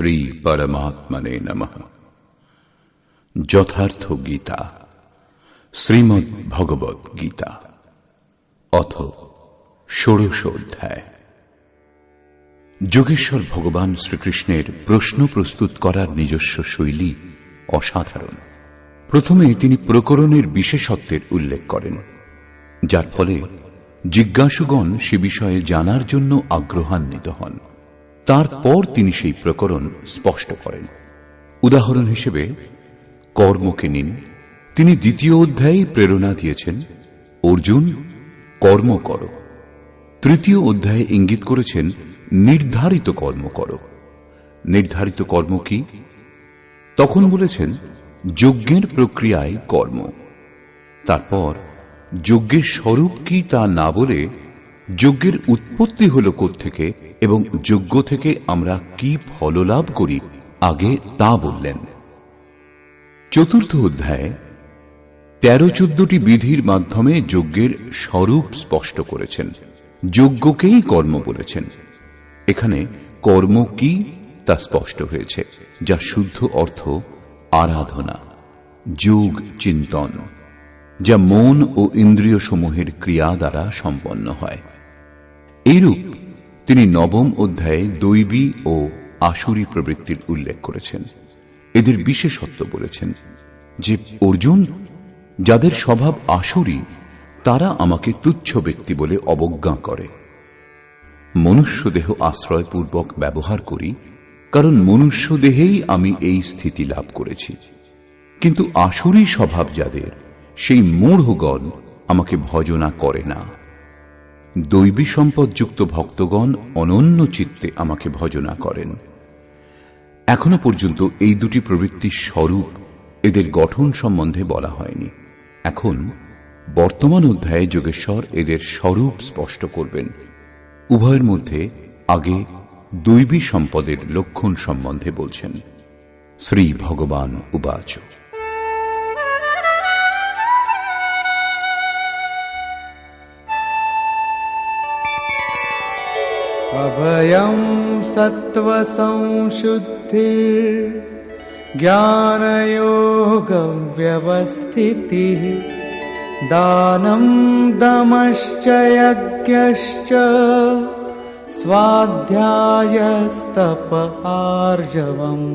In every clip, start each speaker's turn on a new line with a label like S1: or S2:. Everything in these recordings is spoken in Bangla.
S1: শ্রী পরমাত্মনে নমঃ। যথার্থ গীতা, শ্রীমদ্ ভগবত গীতা, অথ ষোড়শ অধ্যায়। যোগেশ্বর ভগবান শ্রীকৃষ্ণের প্রশ্ন প্রস্তুত করার নিজস্ব শৈলী অসাধারণ। প্রথমে তিনি প্রকরণের বিশেষত্বের উল্লেখ করেন, যার ফলে জিজ্ঞাসুগণ সে বিষয়ে জানার জন্য আগ্রহান্বিত হন। তারপর তিনি সেই প্রকরণ স্পষ্ট করেন। উদাহরণ হিসেবে, কর্মকে নিন। তিনি দ্বিতীয় অধ্যায়ে প্রেরণা দিয়েছেন। অর্জুন, কর্ম কর। তৃতীয় অধ্যায়ে ইঙ্গিত করেছেন, নির্ধারিত কর্ম করো। নির্ধারিত কর্ম কি? তখন বলেছেন, যজ্ঞের প্রক্রিয়ায় কর্ম। তারপর, যজ্ঞের স্বরূপ কি তা না বলে যজ্ঞের উৎপত্তি হল থেকে এবং যজ্ঞ থেকে আমরা কি ফললাভ করি? আগে তা বললেন। চতুর্থ অধ্যায়ে তেরো চোদ্দটি বিধির মাধ্যমে যজ্ঞের স্বরূপ স্পষ্ট করেছেন। যজ্ঞকেই কর্ম বলেছেন। এখানে কর্ম কি তা স্পষ্ট হয়েছে, যা শুদ্ধ অর্থ আরাধনা, যোগ চিন্তন, যা মন ও ইন্দ্রিয় সমূহের ক্রিয়া দ্বারা সম্পন্ন হয়। এইরূপ তিনি নবম অধ্যায়ে দৈবী ও আসুরি প্রবৃত্তির উল্লেখ করেছেন। এদের বিশেষত্ব বলেছেন যে, অর্জুন, যাদের স্বভাব আসুরি, তারা আমাকে তুচ্ছ ব্যক্তি বলে অবজ্ঞা করে। মনুষ্য দেহ আশ্রয়পূর্বক ব্যবহার করি, কারণ মনুষ্য দেহেই আমি এই স্থিতি লাভ করেছি। কিন্তু আসুরি স্বভাব যাদের, সেই মূঢ়গণ আমাকে ভজনা করে না। দৈবী সম্পদযুক্ত ভক্তগণ অনন্য চিত্তে আমাকে ভজনা করেন। এখনও পর্যন্ত এই দুটি প্রবৃত্তির স্বরূপ এদের গঠন সম্বন্ধে বলা হয়নি। এখন বর্তমান অধ্যায়ে যোগেশ্বর এদের স্বরূপ স্পষ্ট করবেন। উভয়ের মধ্যে আগে দৈবী সম্পদের লক্ষণ সম্বন্ধে বলছেন। শ্রী ভগবান উবাচ।
S2: अभयं सत्त्वसंशुद्धिर्ज्ञानयोगव्यवस्थितिः दानं दमश्च यज्ञश्च स्वाध्यायस्तप आर्जवम्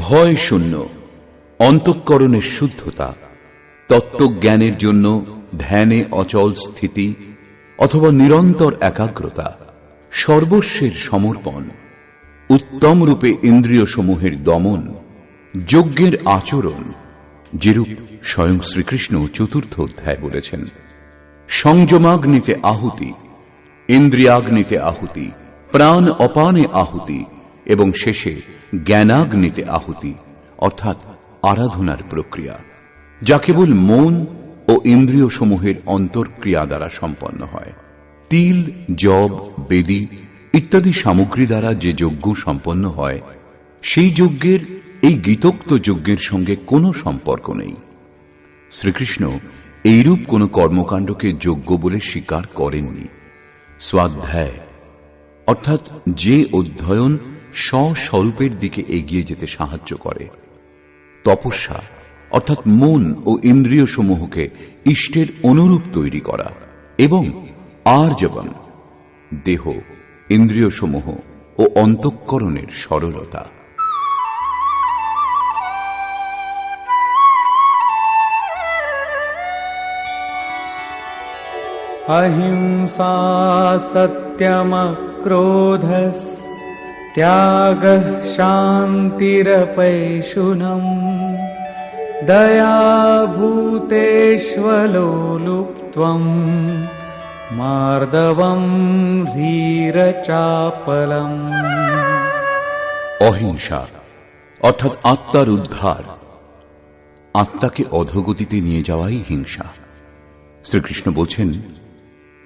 S1: ভয় শূন্য অন্তঃকরণের শুদ্ধতা তত্ত্বজ্ঞানের জন্য ধ্যানে অচল স্থিতি অথবা নিরন্তর একাগ্রতা সর্বস্বের সমর্পণ উত্তম রূপে ইন্দ্রিয় সমূহের দমন, যজ্ঞের আচরণ, যেরূপ স্বয়ং শ্রীকৃষ্ণ চতুর্থ অধ্যায় বলেছেন। সংযমাগ্নিতে আহুতি, ইন্দ্রিয়াগ্নিতে আহুতি, প্রাণ অপানে আহুতি, এবং শেষে জ্ঞানাগ্নিতে আহুতি, অর্থাৎ আরাধনার প্রক্রিয়া, যা কেবল মন ও ইন্দ্রিয় সমূহের অন্তর্ক্রিয়া দ্বারা সম্পন্ন হয়। তিল, জব, বেদি ইত্যাদি সামগ্রী দ্বারা যে যজ্ঞ সম্পন্ন হয়, সেই যজ্ঞের, এই গীতোক্ত যজ্ঞের সঙ্গে কোনো সম্পর্ক নেই। শ্রীকৃষ্ণ এইরূপ কোন কর্মকাণ্ডকে যোগ্য বলে স্বীকার করেননি। স্বাধ্যায়। অর্থাৎ যে অধ্যয়ন স্বস্বরূপের দিকে এগিয়ে যেতে সাহায্য করে। তপস্যা, অর্থাৎ মন ও ইন্দ্রিয় সমূহকে ইষ্টের অনুরূপ তৈরি করা এবং আর্জবন দেহ ইন্দ্রিয় সমূহ ও অন্তঃকরণের সরলতা
S2: अहिंसा सत्यमक्रोधस् त्यागः शान्तिरपैशुनम् दयाभूतेष्वलोलुप्त्वम् মার্দবম ধীরচাপলম
S1: অহিংসা, অর্থাৎ আত্মার উদ্ধার। আত্মাকে অধগতিতে নিয়ে যাওয়াই হিংসা। শ্রীকৃষ্ণ বলছেন,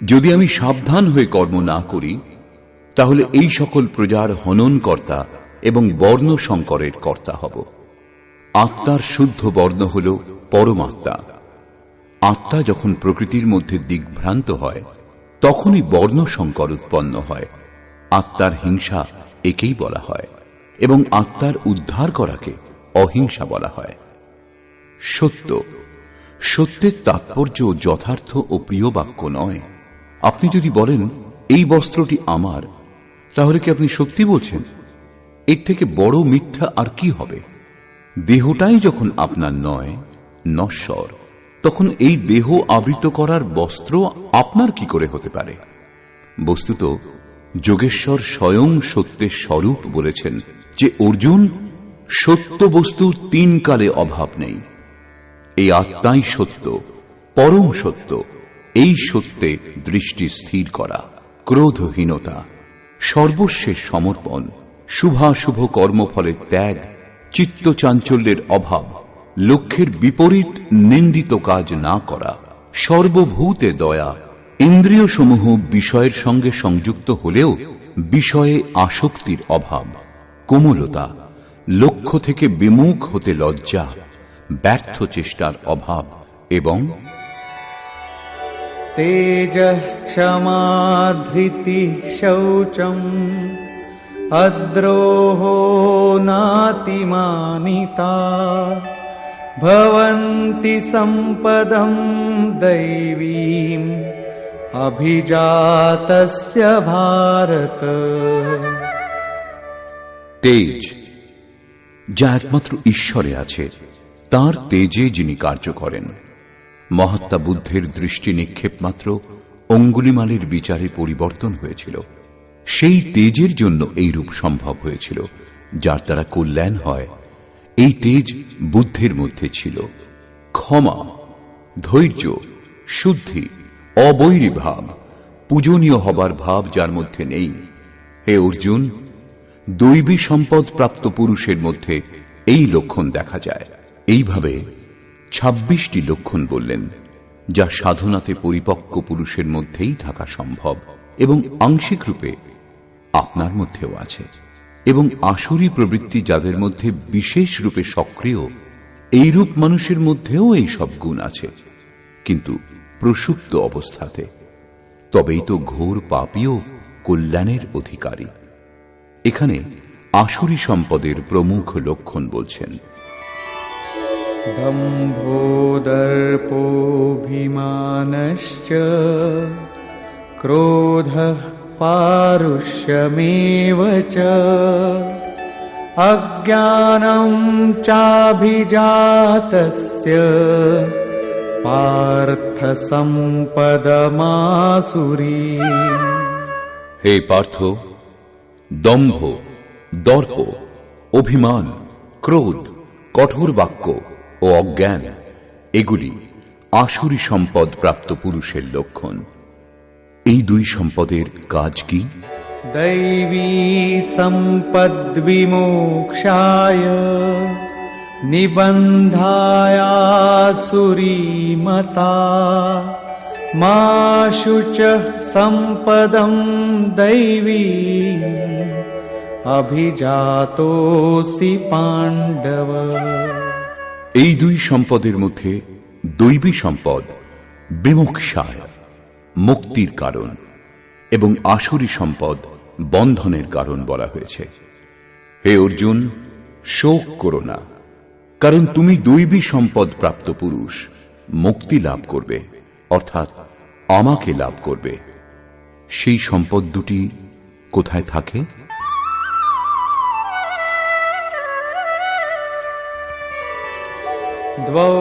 S1: যদি আমি সাবধান হয়ে কর্ম না করি, তাহলে এই সকল প্রজার হননকর্তা এবং বর্ণ সংকরের কর্তা হব। আত্মার শুদ্ধ বর্ণ হল পরমাত্মা। আত্মা যখন প্রকৃতির মধ্যে দিগ্ভ্রান্ত হয়, তখনই বর্ণ সংকর উৎপন্ন হয়। আত্মার হিংসা একেই বলা হয় এবং আত্মার উদ্ধার করাকে অহিংসা বলা হয়। সত্য। সত্যের তাৎপর্য যথার্থ ও প্রিয় বাক্য নয়। আপনি যদি বলেন, এই বস্ত্রটি আমার তাহলে কি আপনি সত্যি বলছেন? এর থেকে বড় মিথ্যা আর কি হবে? দেহটাই যখন আপনার নয়, নশ্বর। তখন এই দেহ আবৃত করার বস্ত্র আপনার কি করে হতে পারে? বস্তুত, যোগেশ্বর স্বয়ং সত্যের স্বরূপ বলেছেন যে অর্জুন সত্য বস্তুর তিন কালে অভাব নেই। এই আত্মাই সত্য, পরম সত্য, এই সত্যে দৃষ্টি স্থির করা, ক্রোধহীনতা সর্বস্বের সমর্পণ, শুভাশুভ কর্মফলের ত্যাগ, চিত্ত চাঞ্চল্যের অভাব লক্ষ্যের বিপরীত নিন্দিত কাজ না করা। সর্বভূতে দয়া ইন্দ্রিয় সমূহ বিষয়ের সঙ্গে সংযুক্ত হলেও বিষয়ে আসক্তির অভাব। কোমলতা, লক্ষ্য থেকে বিমুখ হতে লজ্জা, ব্যর্থ চেষ্টার অভাব এবং
S2: তেজ ক্ষমাধৃতি শৌচম, অদ্রোহ নাতিমানিতা। भवन्ति सम्पदम् दैवीम् अभिजातस्य भारत
S1: তেজ যা একমাত্র ঈশ্বরে আছে তার তেজে যিনি কার্য করেন মহাত্মা বুদ্ধের দৃষ্টি নিক্ষেপ মাত্র অঙ্গুলিমালের বিচারে পরিবর্তন হয়েছিল সেই তেজের জন্য এই রূপ সম্ভব হয়েছিল যার দ্বারা কল্যাণ হয় এই তেজ বুদ্ধের মধ্যে ছিল। ক্ষমা, ধৈর্য, শুদ্ধি অবৈরী ভাব পূজনীয় হবার ভাব যার মধ্যে নেই। হে অর্জুন, দৈবী সম্পদ প্রাপ্ত পুরুষের মধ্যে এই লক্ষণ দেখা যায়। এইভাবে ছাব্বিশটি লক্ষণ বললেন, যা সাধনাতে পরিপক্ক পুরুষের মধ্যেই থাকা সম্ভব এবং আংশিক রূপে আপনার মধ্যেও আছে। এবং আসুরি প্রবৃত্তি যাদের মধ্যে বিশেষ রূপে সক্রিয়, এইরূপ মানুষের মধ্যেও এই সব গুণ আছে, কিন্তু প্রসুপ্ত অবস্থাতে। তবেই তো ঘোর পাপীয় কল্যাণের অধিকারী। এখানে আসুরি সম্পদের প্রমুখ লক্ষণ বলছেন।
S2: দম্ভোদর্পোভিমানশ্চ ক্রোধ पारुष्यमेव च अज्ञानं चाभिजातस्य पार्थसम्पदमासुरी
S1: হে পার্থ দম্ভ দর্প অভিমান ক্রোধ কঠোর বাক্য ও অজ্ঞান এগুলি আসুরি সম্পদ প্রাপ্ত পুরুষের লক্ষণ এই দুই সম্পদের কাজ কি?
S2: দৈবী সম্পদ বিমোক্ষায় নিবন্ধায়াসুরীমতা মা শুচ সম্পদম দৈবী। অভিজাতোসি পাণ্ডব।
S1: এই দুই সম্পদের মধ্যে দৈবী সম্পদ বিমুক্ষায়। মুক্তির কারণ এবং আসরি সম্পদ বন্ধনের কারণ বলা হয়েছে। হে অর্জুন, শোক করো না, কারণ তুমি দৈবী সম্পদ প্রাপ্ত পুরুষ, মুক্তি লাভ করবে, অর্থাৎ আমাকে লাভ করবে। সেই সম্পদ দুটি কোথায় থাকে?
S2: द्वौ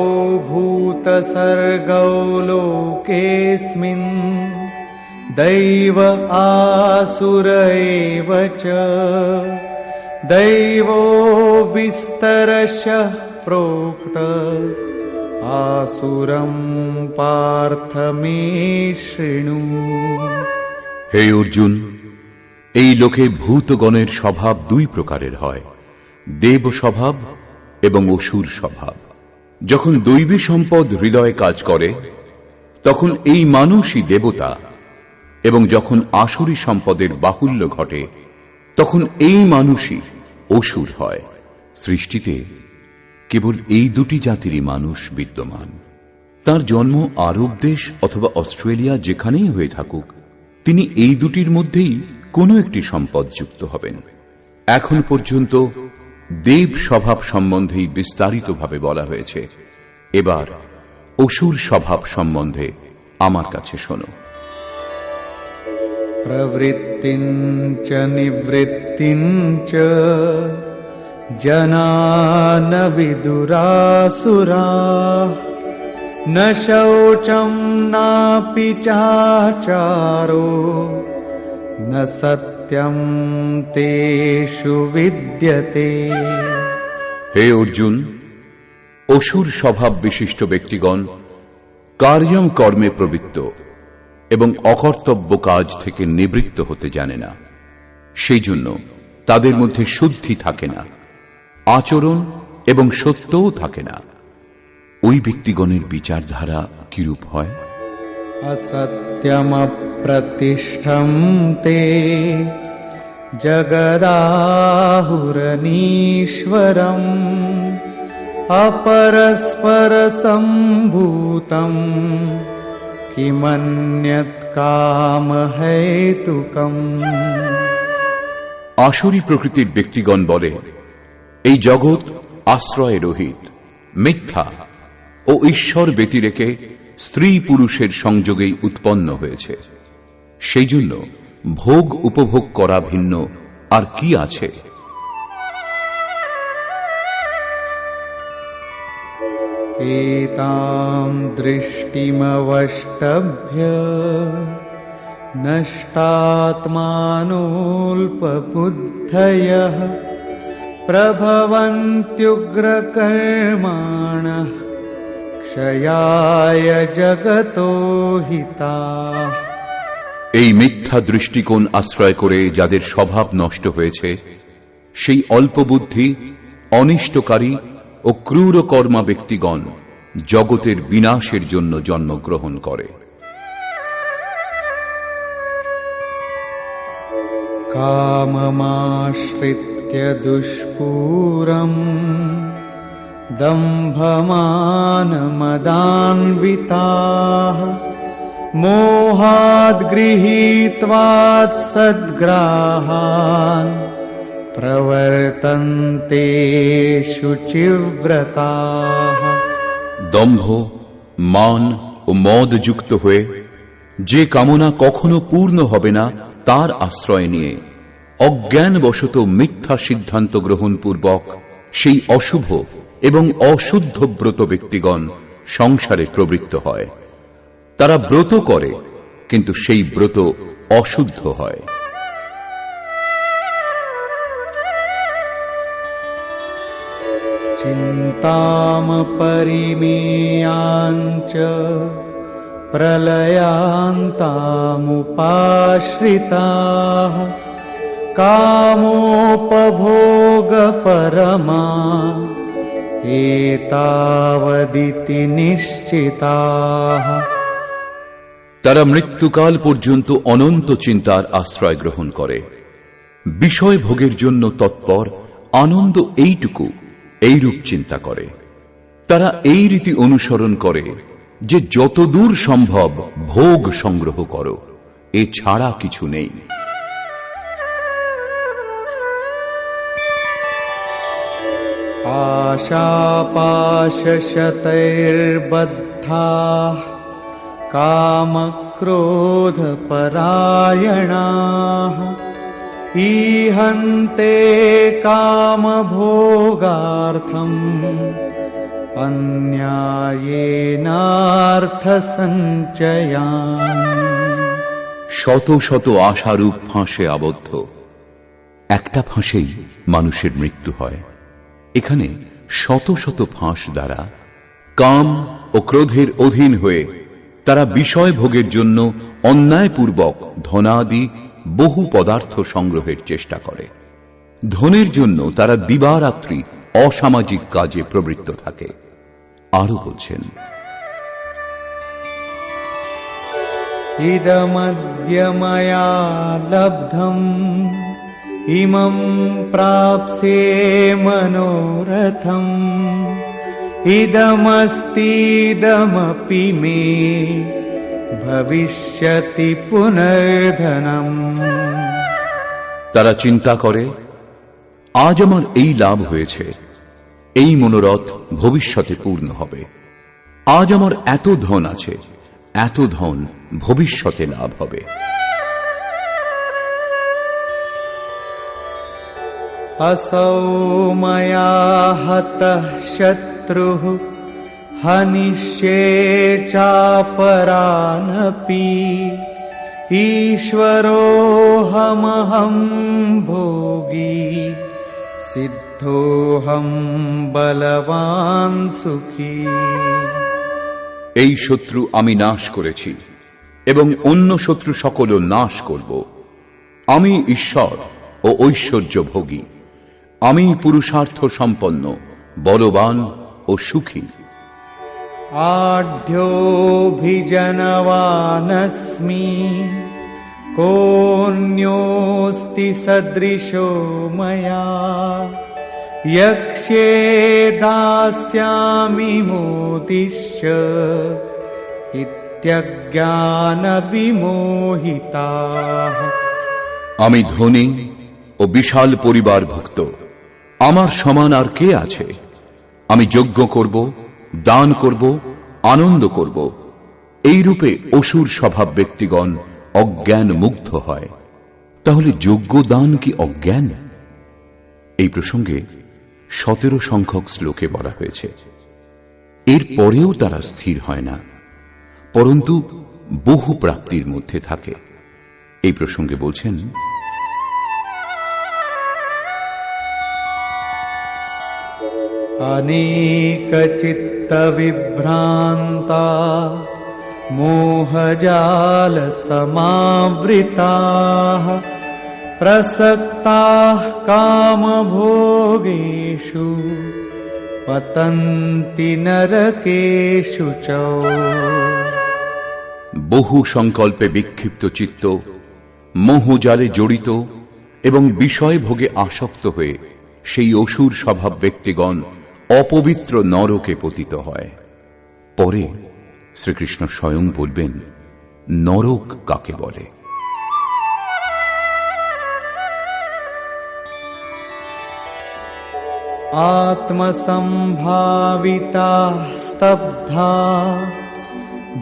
S2: भूतसर्गौ लोकेऽस्मिन् दैव आसुर एव च दैवो विस्तरशः प्रोक्त आसुरं पार्थ मे शृणु
S1: হে অর্জুন এই লোকে ভূতগণের স্বভাব দুই প্রকারের হয় দেব স্বভাব এবং অসুর স্বভাব যখন দৈবী সম্পদ হৃদয়ে কাজ করে, তখন এই মানুষই দেবতা, এবং যখন আসুরি সম্পদের বাহুল্য ঘটে, তখন এই মানুষই অসুর হয়। সৃষ্টিতে কেবল এই দুটি জাতিরই মানুষ বিদ্যমান। তার জন্ম আরব দেশ অথবা অস্ট্রেলিয়া যেখানেই হয়ে থাকুক, তিনি এই দুটির মধ্যেই কোনো একটি সম্পদ যুক্ত হবেন। এখন পর্যন্ত দেব স্বভাব সম্বন্ধেই বিস্তারিতভাবে বলা হয়েছে এবার অসুর স্বভাব সম্বন্ধে আমার কাছে শোনো
S2: प्रवृत्तिं च निवृत्तिं च जना न विदुरासुराः न शौचं नापि चाचारो न
S1: হে অর্জুন অসুর স্বভাব বিশিষ্ট ব্যক্তিগণ কার্যম কর্মে প্রবৃত্ত এবং অকর্তব্য কাজ থেকে নিবৃত্ত হতে জানে না। সেই জন্য তাদের মধ্যে শুদ্ধি থাকে না আচরণ এবং সত্যও থাকে না। ওই ব্যক্তিগণের বিচারধারা কিরূপ হয়?
S2: অসত্যম তে जगदाहुरनीश्वरम् अपरस्परसम्भूतम् किमन्यत् कामहेतुकम्
S1: আসরি প্রকৃতির ব্যক্তিগণ বলে এই জগৎ আশ্রয় রহিত মিথ্যা ও ঈশ্বর ব্যতিরেকে স্ত্রী পুরুষের সংযোগেই উৎপন্ন হয়েছে সেই জন্য ভোগ উপভোগ করা ভিন্ন আর কি আছে
S2: एतां दृष्टिमवष्टभ्य नष्टात्मानोऽल्पबुद्धयः प्रभवन्त्युग्रकर्माणः क्षयाय जगतो हिताः
S1: এই মিথ্যা দৃষ্টিকোণ আশ্রয় করে যাদের স্বভাব নষ্ট হয়েছে, সেই অল্পবুদ্ধি, অনিষ্টকারী ও ক্রূরকর্মা ব্যক্তিগণ জগতের বিনাশের জন্য জন্মগ্রহণ করে।
S2: কামমাশ্রিত্য দুষ্পুরম দম্ভমানমদান্বিতা मोहाद्गृहीत्वात् सद्ग्राहान् प्रवर्तन्ते शुचिव्रताः
S1: দম্ভ মান ও মদ যুক্ত হয়ে যে কামনা কখনো পূর্ণ হবে না তার আশ্রয় নিয়ে অজ্ঞানবশত মিথ্যা সিদ্ধান্ত গ্রহণ পূর্বক সেই অশুভ এবং অশুদ্ধ ব্রত ব্যক্তিগণ সংসারে প্রবৃত্ত হয় তারা ব্রত করে কিন্তু সেই ব্রত অশুদ্ধ হয়
S2: चिन्तामपरिमेयाञ्च प्रलयान्तामुपाश्रिताः कामोपभोगपरमा एतावदिति निश्चिताः
S1: তারা মৃত্যুকাল পর্যন্ত অনন্ত চিন্তার আশ্রয় গ্রহণ করে বিষয় ভোগের জন্য তৎপর আনন্দ এইটুকু এইরূপ চিন্তা করে তারা এই রীতি অনুসরণ করে যে যতদূর সম্ভব ভোগ সংগ্রহ করো এ ছাড়া কিছু নেই
S2: आशापाशशतैर्बद्धाः कामक्रोधपरायणाः ईहन्ते कामभोगार्थम् अन्यायेनार्थसञ्चयान्
S1: শত শত আশারূপ ফাঁসে আবদ্ধ একটা ফাঁসেই মানুষের মৃত্যু হয় এখানে শত শত ফাঁস দ্বারা কাম ও ক্রোধের অধীন হয়ে তারা বিষয় ভোগের জন্য অন্যায়পূর্বক ধনাদি বহু পদার্থ সংগ্রহের চেষ্টা করে। ধনের জন্য তারা দিবারাত্রি অসামাজিক কাজে প্রবৃত্ত থাকে। আরও বলছেন
S2: ইদমদ্যময়া ইমম প্রাপসে মনোরথম। इदमस्तीदमपि मे भविष्यति पुनर्धनम्
S1: তারা চিন্তা করে আজ আমার এই লাভ হয়েছে এই মনোরথ ভবিষ্যতে পূর্ণ হবে আজ আমার এত ধন আছে এত ধন ভবিষ্যতে লাভ হবে
S2: असौ मया हतः शत्रुः हनिष्ये चापरानपि ईश्वरोऽहमहं भोगी सिद्धोऽहं बलवान् सुखी
S1: এই শত্রু আমি নাশ করেছি এবং অন্য শত্রু সকলও নাশ করব আমি ঈশ্বর ও ঐশ্বর্য ভোগী আমি পুরুষার্থ সম্পন্ন বলবান ও সুখী
S2: आढ्योऽभिजनवानस्मि कोऽन्योऽस्ति सदृशो मया यक्ष्ये दास्यामि मोदिश्य इत्यज्ञानविमोहिताः
S1: আমি ধনী ও বিশাল পরিবার ভুক্ত আমার সমান আর কে আছে আমি যজ্ঞ করব, দান করব, আনন্দ করব। এই রূপে অসুর স্বভাব ব্যক্তিগণ অজ্ঞান মুগ্ধ হয়। তাহলে যজ্ঞ দান কি অজ্ঞান? এই প্রসঙ্গে সতেরো সংখ্যক শ্লোকে বলা হয়েছে। এর পরেও তারা স্থির হয় না, পরন্তু বহু প্রাপ্তির মধ্যে থাকে। এই প্রসঙ্গে বলছেন
S2: अनेकचित्तविभ्रान्ता मोहजालसमावृताः प्रसक्ताः कामभोगेषु पतन्ति नरकेषु च
S1: বহু সংকল্পে বিক্ষিপ্ত চিত্ত মোহজালে জড়িত এবং বিষয় ভোগে আসক্ত হয়ে সেই অসুর স্বভাব ব্যক্তিগণ অপবিত্র নরকে পতিত হয় পরে শ্রীকৃষ্ণ স্বয়ং বলবেন নরক কাকে বলে
S2: आत्मसम्भाविताः स्तब्धा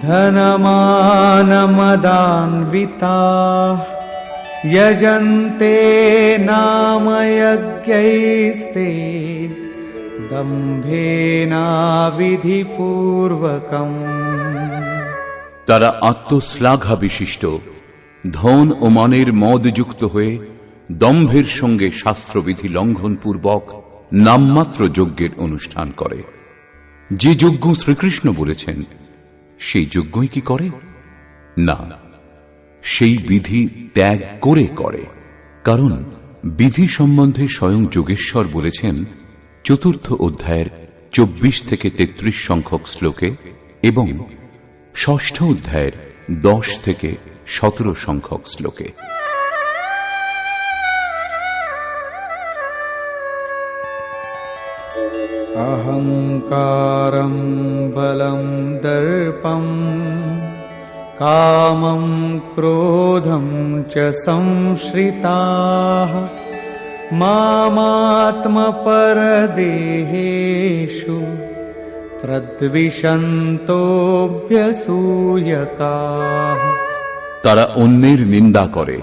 S2: धनमानमदान्विताः यजन्ते नाम यज्ञैस्ते দম্ভেনাবিধিপূর্বকম
S1: তারা আত্মশ্লাঘা বিশিষ্ট ধন ও মানের মদযুক্ত হয়ে দম্ভের সঙ্গে শাস্ত্রবিধি লঙ্ঘনপূর্বক নামমাত্র যজ্ঞের অনুষ্ঠান করে। যে যজ্ঞ শ্রীকৃষ্ণ বলেছেন, সেই যজ্ঞই কি করে? না, সেই বিধি ত্যাগ করে করে। কারণ বিধি সম্বন্ধে স্বয়ং যোগেশ্বর বলেছেন চতুর্থ অধ্যায়ের চব্বিশ থেকে তেত্রিশ সংখ্যক শ্লোকে এবং ষষ্ঠ অধ্যায়ের দশ থেকে সতেরো সংখ্যক শ্লোকে
S2: अहङ्कारं बलं दर्पं कामं क्रोधं च संश्रिताः मामात्मपरदेहेषु प्रद्विषन्तोऽभ्यसूयकाः
S1: তারা অন্যের নিন্দা করে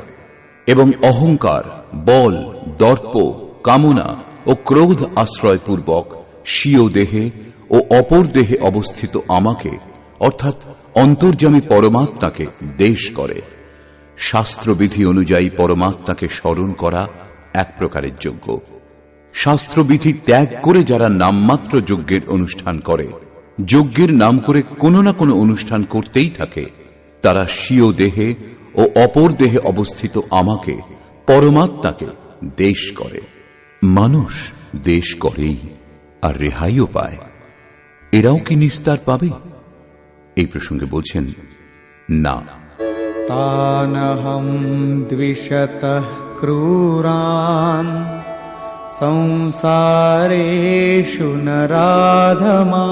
S1: এবং অহংকার বল দর্প কামনা ও ক্রোধ আশ্রয়পূর্বক স্বীয় দেহে ও অপর দেহে অবস্থিত আমাকে অর্থাৎ অন্তর্যামী পরমাত্মাকে দেশ করে শাস্ত্রবিধি অনুযায়ী পরমাত্মাকে স্মরণ করা এক প্রকারের যোগ্য শাস্ত্রবিধি ত্যাগ করে যারা নামমাত্র যজ্ঞের অনুষ্ঠান করে, যজ্ঞের নাম করে কোনো না কোনো অনুষ্ঠান করতেই থাকে, তারা স্বীয় দেহে ও অপর দেহে অবস্থিত আমাকে, পরমাত্মাকে দেশ করে। মানুষ দেশ করেই, আর রেহাইও পায়। এরাও কি নিস্তার পাবে? এই প্রসঙ্গে বলছেন, না।
S2: तानहं द्विषतः क्रूरान् संसारेषु नराधमा